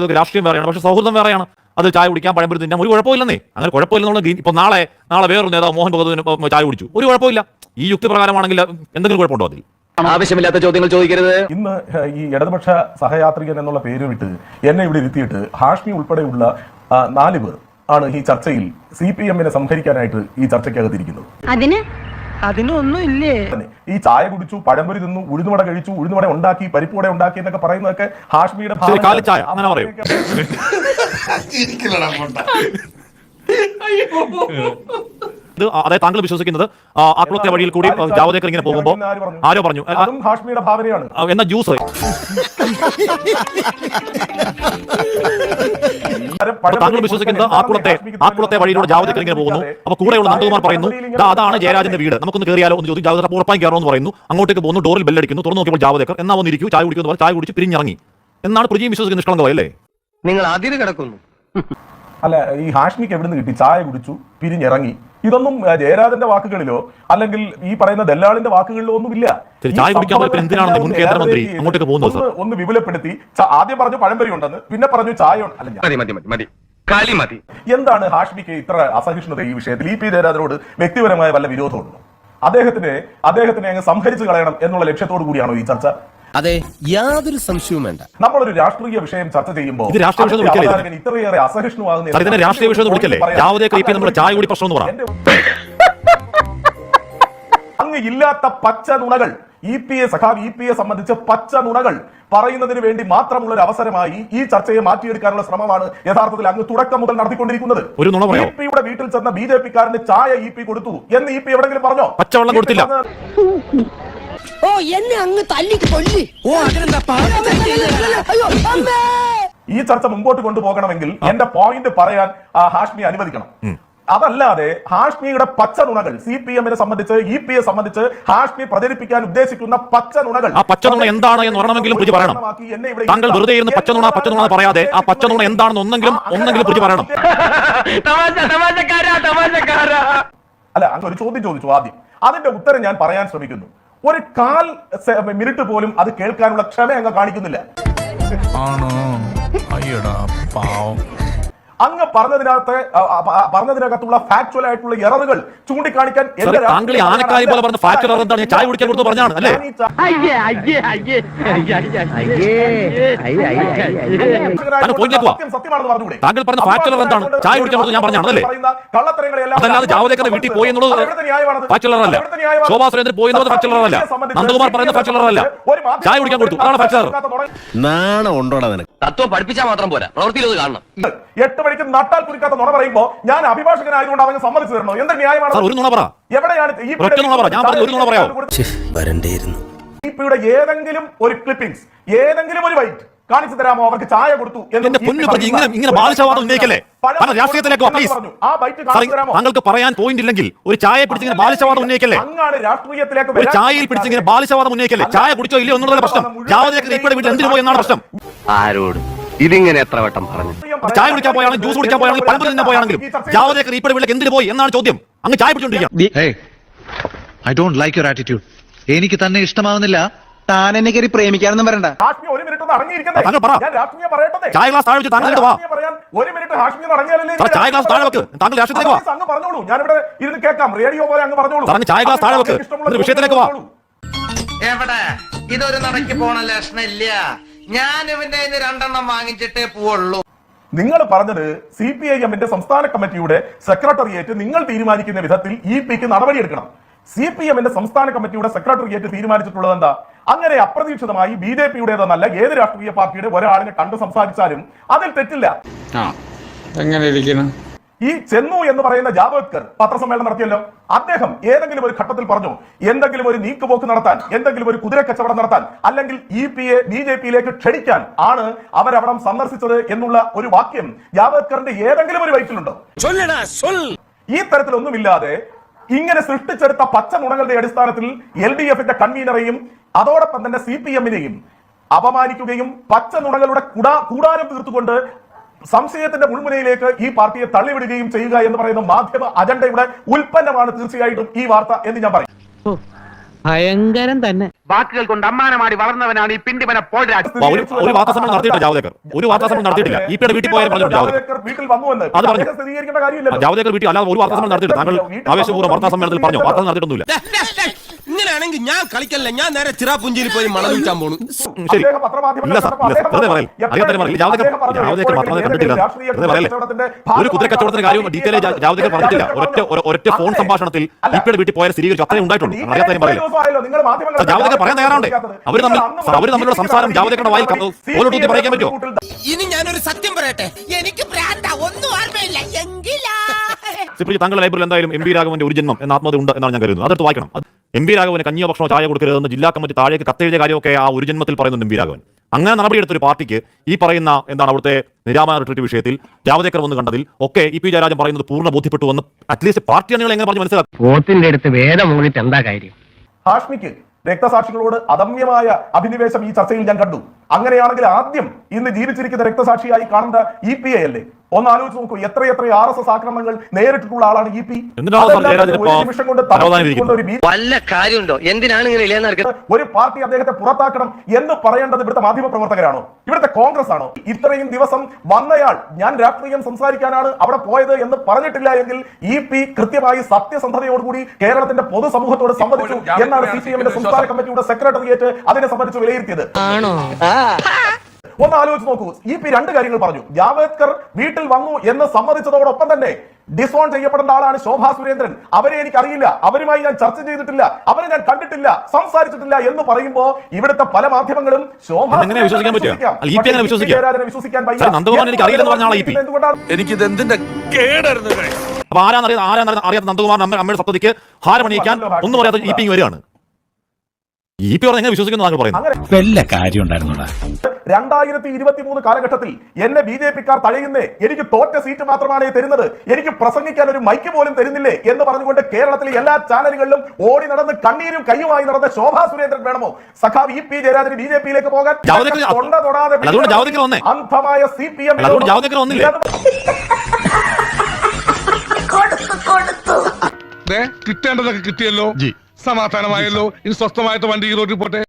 രാഷ്ട്രീയം വേറെയാണ് പക്ഷേ സൗഹൃദം വേറെയാണ്. അത് ചായ കുടിക്കാൻ പഴംപൊരി തിന്നാൻ ഒരു കുഴപ്പമില്ലെന്നേ. അങ്ങനെ കുഴപ്പമില്ലെന്നുള്ള ഗ്രീൻ ഇപ്പൊ നാളെ നാളെ വേറൊരു നേതാവ് മോഹൻ ഭഗവതിന് ചായ കുടിച്ചു. ഒരു കുഴപ്പമില്ല. ഈ യുക്തി പ്രകാരമാണെങ്കിൽ എന്തെങ്കിലും കുഴപ്പമുണ്ടോ അതിൽ? ആവശ്യമില്ലാത്ത ചോദ്യങ്ങൾ ചോദിക്കരുത്. ഇന്ന് ഈ ഇടതുപക്ഷ സഹയാത്രികൻ എന്നുള്ള പേര് വിട്ട് എന്നെ ഇവിടെ ഇരുത്തിയിട്ട് ഹാഷ്മി ഉൾപ്പെടെയുള്ള നാല് പേർ ആണ് ഈ ചർച്ചയിൽ സി പി എമ്മിനെ സംഹരിക്കാനായിട്ട് ഈ ചർച്ചയ്ക്കകത്തിരിക്കുന്നത്. അതിന് അതിനൊന്നും ഇല്ലേ ഈ ചായ കുടിച്ചു പഴംപൊരി തിന്നു ഉഴുന്നുവട കഴിച്ചു ഉഴുന്നുവട ഉണ്ടാക്കി പരിപ്പുവട ഉണ്ടാക്കി എന്നൊക്കെ പറയുന്നതൊക്കെ ഹാഷ്മിയുടെ അങ്ങനെ പറയൂ. ഇത് അതായത് താങ്കൾ വിശ്വസിക്കുന്നത് ആത്മഹത്യ ആക്കുളത്തെ വഴിയിൽ കൂടി ജാവദേക്കർ ഇങ്ങനെ പോകുമ്പോൾ ആരോ പറഞ്ഞു? എന്ന അതും ഹാഷ്മിയുടെ ഭാവനയാണ്. എന്ന എന്നാ ജ്യൂസ്? താങ്കൾ വിശ്വസിക്കുന്നത് ആക്കുളത്തെ ആക്കുളത്തെ വഴിയിലൂടെ ജാവദേക്കർ ഇങ്ങനെ പോകുന്നു. അപ്പൊ കൂടെയുള്ള നന്ദകുമാർ പറയുന്നു "ദാ അതാണ് ജയരാജന്റെ വീട്. നമുക്കൊന്ന് കയറിയാലോ എന്ന് ചോദിച്ചു. ജാവദേക്കർ ഉറപ്പായി കയറണമെന്ന് പറയുന്നു. അങ്ങോട്ടേക്ക് പോകുന്നു ഡോറിൽ ബെല്ലടിക്കുന്നു. തുറന്നു നോക്കിയപ്പോൾ ജാവദേക്കർ എന്നാ വന്നിരിക്കും ചായ കുടിക്കുന്നു പറഞ്ഞ്. ചായ കുടിച്ച് പിരിഞ്ഞിറങ്ങി. എന്നാണ് പ്രജീം വിശ്വസിക്കുന്ന നിഷ്കളങ്കമായി അല്ലേ നിങ്ങൾ അതിര് കിടക്കുന്നു. അല്ല ഈ ഹാഷ്മിക്ക് എവിടെ നിന്ന് കിട്ടി? ചായ കുടിച്ചു പിരിഞ്ഞിറങ്ങി. ഇതൊന്നും ജയരാജന്റെ വാക്കുകളിലോ അല്ലെങ്കിൽ ഈ പറയുന്ന ദല്ലാളിന്റെ വാക്കുകളിലോ ഒന്നുമില്ല. ശരി, ചായ കുടിക്കാൻ പോയപ്പോൾ എന്തിനാണ് മുൻ കേന്ദ്രമന്ത്രി അങ്ങോട്ടേക്ക് പോകുന്നത്, ഒന്ന് വിപുലപ്പെടുത്തി. ആദ്യം പറഞ്ഞു പഴംപൊരി ഉണ്ടെന്ന് പിന്നെ പറഞ്ഞു ചായ ഉണ്ട് മതി മതി മതി മതി. കളി മതി. എന്താണ് ഹാഷ്മിക്ക് ഇത്ര അസഹിഷ്ണുത ഈ വിഷയത്തിൽ? ഇ പി ജയരാജനോട് വ്യക്തിപരമായ വല്ല വിരോധമുണ്ടോ? അദ്ദേഹത്തിന് അദ്ദേഹത്തിനെ അങ്ങ് സംഹരിച്ചു കളയണം എന്നുള്ള ലക്ഷ്യത്തോടു കൂടിയാണോ ഈ ചർച്ച? അതെ യാതൊരു സംശയവും വേണ്ട നമ്മളൊരു രാഷ്ട്രീയ വിഷയം ചർച്ച ചെയ്യുമ്പോൾ ഇത് രാഷ്ട്രീയ വിഷയം വിളിക്കല്ലേ ഇത്? ഇത്രയേറെ അസഹിഷ്ണുവാകുന്ന ഇതിനെ രാഷ്ട്രീയ വിഷയം വിളിക്കല്ലേ നമ്മുടെ ചായ കൂടി പ്രശ്നം എന്ന് പറ അങ്ങ് ഇല്ലാത്ത പച്ച നുണകൾ ഇ പി എ സഖാവ് ഇ പി എ സംബന്ധിച്ച് പച്ച നുണകൾ പറയുന്നതിന് വേണ്ടി മാത്രമുള്ള ഒരു അവസരമായി ഈ ചർച്ചയെ മാറ്റിയെടുക്കാനുള്ള ശ്രമമാണ് യഥാർത്ഥത്തിൽ അങ്ങ് തുടക്കം മുതൽ നടത്തിക്കൊണ്ടിരിക്കുന്നത് ഒരു നുണ പറയാമോ? ഇ പിയുടെ വീട്ടിൽ ചെന്ന ബി ജെ പിക്കാരന് ചായ ഇ പി കൊടുത്തു എന്ന് ഇ പി എവിടെങ്കിലും പറഞ്ഞോ പച്ചവെള്ളം കൊടുത്തില്ല. ഓ എന്നെ അങ്ങ് തല്ലി. കൊല്ലി ഓ അതിനെന്താ അയ്യോ അമ്മേ. ഈ ചർച്ച മുമ്പോട്ട് കൊണ്ടുപോകണമെങ്കിൽ എന്റെ പോയിന്റ് പറയാൻ ആ, ഹാഷ്മി അനുവദിക്കണം. അതല്ലാതെ ഹാഷ്മിയുടെ പച്ച നുണകൾ സി പി എമ്മിനെ സംബന്ധിച്ച് ഇ പി എ സംബന്ധിച്ച് ഹാഷ്മി പ്രചരിപ്പിക്കാൻ ഉദ്ദേശിക്കുന്ന പച്ച നുണകൾ ആ പച്ച നുണ എന്താണ് എന്ന് പറയണമെങ്കിലും പുതിയ പറയണം. എന്നെ ഇവിടെ താങ്കൾ വെറുതെ ഇരുന്ന് പച്ച നുണ പച്ച നുണ എന്ന് പറയാതെ ആ പച്ച നുണ എന്താണെന്ന് ഒന്നെങ്കിലും ഒന്നെങ്കിലും പുതിയ പറയണം. തമാശ തമാശക്കാരാ തമാശക്കാരാ. അല്ല അങ്ങനെ ഒരു ചോദ്യം ചോദിച്ചു ആദ്യം. അതിന്റെ ഉത്തരം ഞാൻ പറയാൻ ശ്രമിക്കുന്നു. ഒരു കാൽ മിനിറ്റ് പോലും അത് കേൾക്കാനുള്ള ക്ഷമ അങ്ങ് കാണിക്കുന്നില്ല. ആണോ? അയ്യടാ പാവം. അങ്ങ് പറഞ്ഞതിനകത്ത് പറഞ്ഞതിനകത്തുള്ള ഫാക്ച്വൽ ആയിട്ടുള്ള എററുകൾ ചൂണ്ടിക്കാണിക്കാൻ താങ്കൾ പറഞ്ഞ എന്താണ്? ഞാൻ ചായ കുടിക്കാൻ? ഞാൻ അതല്ലാതെ ജാവദേക്കറിന്റെ വീട്ടിൽ പോയി എന്നുള്ളത് അല്ല. ശോഭാ സുരേന്ദ്രൻ പോയി എന്നുള്ളത് factual അല്ല. നന്ദകുമാർ പറയുന്ന factual അല്ല. ചായ കുടിക്കാൻ കൊടുത്തു. അതാണ് factual error. നാണം ഉണ്ടോടാ നിനക്ക് തത്വം പഠിപ്പിച്ചാൽ മാത്രം പോരാ പ്രവൃത്തിയിൽ അത് കാണണം എട്ട് മണിക്ക് നട്ടാൽ കുരുക്കാത്ത നുണ പറയുമ്പോ ഞാൻ അഭിഭാഷകനായതുകൊണ്ട് അവന് സമ്മതിച്ചു തരണോ? എന്ത് ന്യായമാണ്? ഒരു നുണ പറ. എവിടെയാണ് ഈ ഒരൊറ്റ പറ. ഞാൻ പറഞ്ഞ ഒരു നുണ പറയാമോ? വരണ്ടേയിരുന്നു. യുടെ ഏതെങ്കിലും ഒരു ക്ലിപ്പിംഗ്സ് ഏതെങ്കിലും ഒരു വൈറ്റ് കാണിച്ചു തരാമോ? അവർക്ക് ചായ കൊടുത്തു എന്ന് എന്റെ ഈ പൊന്നു ഇങ്ങനെ ഇങ്ങനെ ബാലിശവാദം ഉന്നയിക്കല്ലേ? പഴം കാരണം രാഷ്ട്രീയത്തിലേക്ക് വാ, പറഞ്ഞു. ആ ബൈറ്റ് കാണിച്ചു തരാമോ? താങ്കൾക്ക് പറയാൻ പോയിന്റ് ഇല്ലെങ്കിൽ ഒരു ചായ പിടിച്ചിങ്ങനെ ബാലിശവാദം ഉന്നയിക്കല്ലേ? അങ്ങാണ് രാഷ്ട്രീയത്തിലേക്ക് ഒരു ചായയിൽ പിടിച്ചിങ്ങനെ ബാലിശവാദം ഉന്നയിക്കല്ലേ? ചായ കുടിച്ചോ ഇല്ലയോ എന്നുള്ളതാണ് പ്രശ്നം. ജാവദേക്കർ ഇപ്പോഴും വീട്ടിൽ എന്തിനു പോയി എന്നാണ് പ്രശ്നം. ആരോട്? ഇതിങ്ങനെ എത്ര വട്ടം പറഞ്ഞു? ചായ കുടിക്കാൻ പോയാണെങ്കിൽ ജ്യൂസ് കുടിക്കാൻ പോയാണെങ്കിൽ പഴം തിന്നാൻ പോയാണെങ്കിലും ജാവദേക്കർ ഇപ്പോഴും വീട്ടിലേക്ക് എന്തിനു പോയി എന്നാണ് ചോദ്യം. അങ്ങ് ചായ പിടിച്ചോണ്ടിരിക്കുക I don't like your attitude എനിക്ക് തന്നെ ഇഷ്ടമാവുന്നില്ല. താൻ എന്നെ കയറി പ്രേമിക്കാനൊന്നും പറയണ്ട ചായ ഗ്ലാസ് താഴെ വെച്ച് താങ്കൾ ചായ ഗ്ലാസ് താഴെ വെക്ക്. താങ്കൾ രാഷ്ട്രീയത്തിലേക്ക് പറഞ്ഞോളൂ. ഞാനിവിടെ ഇരുന്ന് കേൾക്കാം. റേഡിയോ പോലെ അങ്ങ് പറഞ്ഞോളൂ. ചായ ഗ്ലാസ് താഴെ വെക്ക്. വിഷയത്തിലേക്ക് വാ. എവിടെ? ഇതൊരു നടക്ക് പോണ ലക്ഷണില്ല ഞാൻ ഇവന്റെ കയ്യിന്ന് രണ്ടെണ്ണം വാങ്ങിച്ചിട്ടേ പോവുള്ളൂ. നിങ്ങൾ പറഞ്ഞത് സി പി ഐ എമ്മിന്റെ സംസ്ഥാന കമ്മിറ്റിയുടെ സെക്രട്ടറിയേറ്റ് നിങ്ങൾ തീരുമാനിക്കുന്ന വിധത്തിൽ ഇ പിക്ക് നടപടിയെടുക്കണം. സി പി എമ്മിന്റെ സംസ്ഥാന കമ്മിറ്റിയുടെ സെക്രട്ടറിയേറ്റ് തീരുമാനിച്ചിട്ടുള്ളത് എന്താ? അങ്ങനെ അപ്രതീക്ഷിതമായി ബി ജെ പിയുടേതെന്നല്ല ഏത് രാഷ്ട്രീയ പാർട്ടിയുടെ ഒരാളിനെ കണ്ട് സംസാരിച്ചാലും അതിൽ തെറ്റില്ല. എങ്ങനെ ഇരിക്കണം ഈ ചെന്നു എന്ന് പറയുന്ന ജാവേദ്കർ പത്രസമ്മേളനം നടത്തിയല്ലോ. അദ്ദേഹം ഏതെങ്കിലും ഒരു ഘട്ടത്തിൽ പറഞ്ഞു എന്തെങ്കിലും ഒരു നീക്കുപോക്ക് നടത്താൻ എന്തെങ്കിലും ഒരു കുതിര കച്ചവടം നടത്താൻ അല്ലെങ്കിൽ ഇ പി എ ബി ജെ പിയിലേക്ക് ക്ഷണിക്കാൻ ആണ് അവരവിടം സന്ദർശിച്ചത് എന്നുള്ള ഒരു വാക്യം ജാവേദ്കറിന്റെ ഏതെങ്കിലും ഒരു വയറ്റിലുണ്ടോ? ഈ തരത്തിലൊന്നുമില്ലാതെ ഇങ്ങനെ സൃഷ്ടിച്ചെടുത്ത പച്ച നുണകളുടെ അടിസ്ഥാനത്തിൽ എൽ ഡി എഫിന്റെ കൺവീനറെയും അതോടൊപ്പം തന്നെ സി പി എമ്മിനെയും അപമാനിക്കുകയും പച്ച നുണകളുടെ കുടാ കൂടാരം തീർത്തുകൊണ്ട് സംശയത്തിന്റെ മുൾമുനയിലേക്ക് ഈ പാർട്ടിയെ തള്ളിവിടുകയും ചെയ്യുക എന്ന് പറയുന്ന മാധ്യമ അജണ്ടയുടെ ഉൽപ്പന്നമാണ് തീർച്ചയായിട്ടും ഈ വാർത്ത എന്ന് ഞാൻ പറയും. ഭയങ്കരം തന്നെ. വാക്കുകൾ കൊണ്ട് അമ്മാനമാടി വളർന്നവനാണ് ഈ പിണ്ടിമന ഒരു വാർത്താസമ്മേളനം നടത്തിയിട്ടില്ല ജാവദേക്കർ. ഒരു വാർത്താസമ്മേളനം നടത്തിയിട്ടില്ല. ഇ വീട്ടിൽ പോയാലും പറഞ്ഞു ജാവദേക്കർ. വീട്ടിൽ വന്നു എന്ന്. അത് പറഞ്ഞു. സ്ഥിരീകരിക്കേണ്ട കാര്യമില്ല ജാവദേക്കർ വീട്ടിൽ അല്ലാതെ ഒരു വാർത്താസമ്മേളനം നടത്തിയിട്ടില്ല. താങ്കൾ ആവേശപൂർവം വാർത്താ സമ്മേളനത്തിൽ പറഞ്ഞു. വാർത്താ നടത്തിയിട്ടൊന്നുമില്ല ഇങ്ങനെയാണെങ്കിൽ ഞാൻ കളിക്കല്ല? ഞാൻ നേരെ ചിറാപുഞ്ചിയിൽ പോയി മണം വിൽക്കാൻ പോണു. ശരി. ഇല്ല സാർ. ഇല്ല സാർ. വെറുതെ പറയൽ പറഞ്ഞു. പറയില്ല. ജാവദേക്കർ ജാവദേക്കർ മാത്രമേ കണ്ടിട്ടില്ല വെറുതെ പറയല്ലേ. കുതിരക്കച്ചവടത്തിന്റെ ഒരു കുതിരക്കച്ചവടത്തിന്റെ കാര്യം ഡീറ്റെയിൽ ജാവദേക്കർ പറഞ്ഞിട്ടില്ല. ഒരൊറ്റ ഒറ്റ ഒരൊറ്റ ഫോൺ സംഭാഷണത്തിൽ ഇ പിയുടെ വീട്ടിൽ പോയാൽ സ്ഥിരീകരിച്ചു. അത്രയും ഉണ്ടായിട്ടുണ്ട്. അറിയാത്തവരും പറയില്ല. ജാവദേക്കർ പറയാൻ തയ്യാറാണ്ടേ അവർ തമ്മിൽ അവർ അവർ തമ്മിലുള്ള സംസാരം ജാവദേക്കറുടെ വായിൽ ഓലോട്ടൂത്തി പറയാൻ പറ്റുമോ? ഇനി ഞാനൊരു സത്യം പറയട്ടെ. എനിക്ക് ഒന്നും ഓർമ്മയില്ല. എങ്കിലാ. സിപ്രി താങ്കളുടെ ലൈബ്രറിയിൽ എന്തായാലും എം ബി രാഘവന്റെ ഒരു ജന്മം എന്ന ആത്മഹത്യ ഉണ്ട് എന്നാണ് ഞാൻ കരുതുന്നത്. അതെടുത്ത് വായിക്കണം. എം വി രാഘവന് കഞ്ഞിയോ ഭക്ഷണോ ചായ കൊടുക്കരുതെന്ന് ജില്ലാ കമ്മിറ്റി താഴേക്ക് കത്തെഴുതിയ കാര്യമൊക്കെ ആ ഒരു ജന്മത്തിൽ പറയുന്നുണ്ട് എം വി രാഘവൻ. അങ്ങനെ നടപടിയെടുത്ത ഒരു പാർട്ടിക്ക് ഈ പറയുന്ന എന്താണ് അവിടുത്തെ നിരാമ റിട്രീറ്റ് വിഷയത്തിൽ ജാവദേക്കർ വന്ന് കണ്ടതിൽ ഒക്കെ ഇ പി ജയരാജൻ പറയുന്നത് പൂർണ ബോധ്യപ്പെട്ടു എന്ന് അറ്റ്ലീസ്റ്റ് പാർട്ടി അണികൾ എങ്ങനെ പറഞ്ഞു മനസ്സിലാക്കും? അടുത്ത് വേദം എന്താ കാര്യം? ഹാഷ്മിക്ക് രക്തസാക്ഷികളോട് അദമ്യമായ അഭിനിവേശം ഈ ചർച്ചയിൽ ഞാൻ കണ്ടു. അങ്ങനെയാണെങ്കിൽ ആദ്യം ഇന്ന് ജീവിച്ചിരിക്കുന്ന രക്തസാക്ഷിയായി കാണുന്ന ഇ പി എ അല്ലേ? ഒന്ന് ആലോചിച്ച് നോക്കൂ എത്രയെത്ര ആർ എസ് എസ് ആക്രമണങ്ങൾ നേരിട്ടിട്ടുള്ള ആളാണ് ഇ പി. നിമിഷം കൊണ്ട് വല്ല കാര്യമുണ്ടോ? എന്തിനാണ് ഇങ്ങനെ ഒരു പാർട്ടി അദ്ദേഹത്തെ പുറത്താക്കണം എന്ന് പറയേണ്ടത് ഇവിടുത്തെ മാധ്യമ പ്രവർത്തകരാണോ? ഇവിടുത്തെ കോൺഗ്രസ് ആണോ? ഇത്രയും ദിവസം വന്നയാൾ ഞാൻ രാഷ്ട്രീയം സംസാരിക്കാനാണ് അവിടെ പോയത് എന്ന് പറഞ്ഞിട്ടില്ല എങ്കിൽ ഇ പി കൃത്യമായി സത്യസന്ധതയോടുകൂടി കേരളത്തിന്റെ പൊതുസമൂഹത്തോട് സംബന്ധിച്ചു എന്നാണ് സി പി എമ്മിന്റെ സംസ്ഥാന കമ്മിറ്റിയുടെ സെക്രട്ടേറിയറ്റ് അതിനെ സംബന്ധിച്ച് വിലയിരുത്തിയത്. ആണോ? ഒന്ന് ആലോചിച്ച് നോക്കൂ. ഈ പി രണ്ട് കാര്യങ്ങൾ പറഞ്ഞു. ജാവേദ്കർ വീട്ടിൽ വന്നു എന്ന് സമ്മതിച്ചതോടൊപ്പം തന്നെ ഡിസോൺ ചെയ്യപ്പെടേണ്ട ആളാണ് ശോഭാ സുരേന്ദ്രൻ. അവരെ എനിക്ക് അറിയില്ല അവരുമായി ഞാൻ ചർച്ച ചെയ്തിട്ടില്ല. അവരെ ഞാൻ കണ്ടിട്ടില്ല. സംസാരിച്ചിട്ടില്ല എന്ന് പറയുമ്പോ ഇവിടുത്തെ പല മാധ്യമങ്ങളും എനിക്കിത് എന്തിന്റെ കേടായിരുന്നു അപ്പൊ ആരാന്നറിയാം ആരാന്നറിയാം അറിയാത്ത നന്ദകുമാർ അമ്മ അമ്മയുടെ സപ്തതിക്ക് ഹാരമണിയിക്കാൻ ഒന്നും അറിയാത്ത ഇപ്പിങ് പി വരികയാണ്. ഇ പി എങ്ങനെ വിശ്വസിക്കുന്നു താങ്കൾ പറയുന്നത്? വല്ല കാര്യം ഉണ്ടായിരുന്നോടാ. രണ്ടായിരത്തി ഇരുപത്തി മൂന്ന് കാലഘട്ടത്തിൽ എന്നെ ബി ജെ പിക്കാർ തഴയുന്നേ എനിക്ക് തോറ്റ സീറ്റ് മാത്രമാണ് തരുന്നത്. എനിക്ക് പ്രസംഗിക്കാൻ ഒരു മൈക്ക് പോലും തരുന്നില്ലേ എന്ന് പറഞ്ഞുകൊണ്ട് കേരളത്തിലെ എല്ലാ ചാനലുകളിലും ഓടി നടന്ന് കണ്ണീരും കൈയുമായി നടന്ന ശോഭാ സുരേന്ദ്രൻ വേണമോ? സഖാവ് ഇ പി ജയരാജന് ബി ജെ പിയിലേക്ക് പോകാൻ തൊണ്ട തൊടാതെ. അന്ധമായ സി പി എം? കിട്ടേണ്ടതൊക്കെ കിട്ടിയല്ലോ. സമാധാനമായല്ലോ. ഇനി സ്വസ്ഥമായിട്ട് വണ്ടി ഈ റോഡിൽ പോട്ടെ.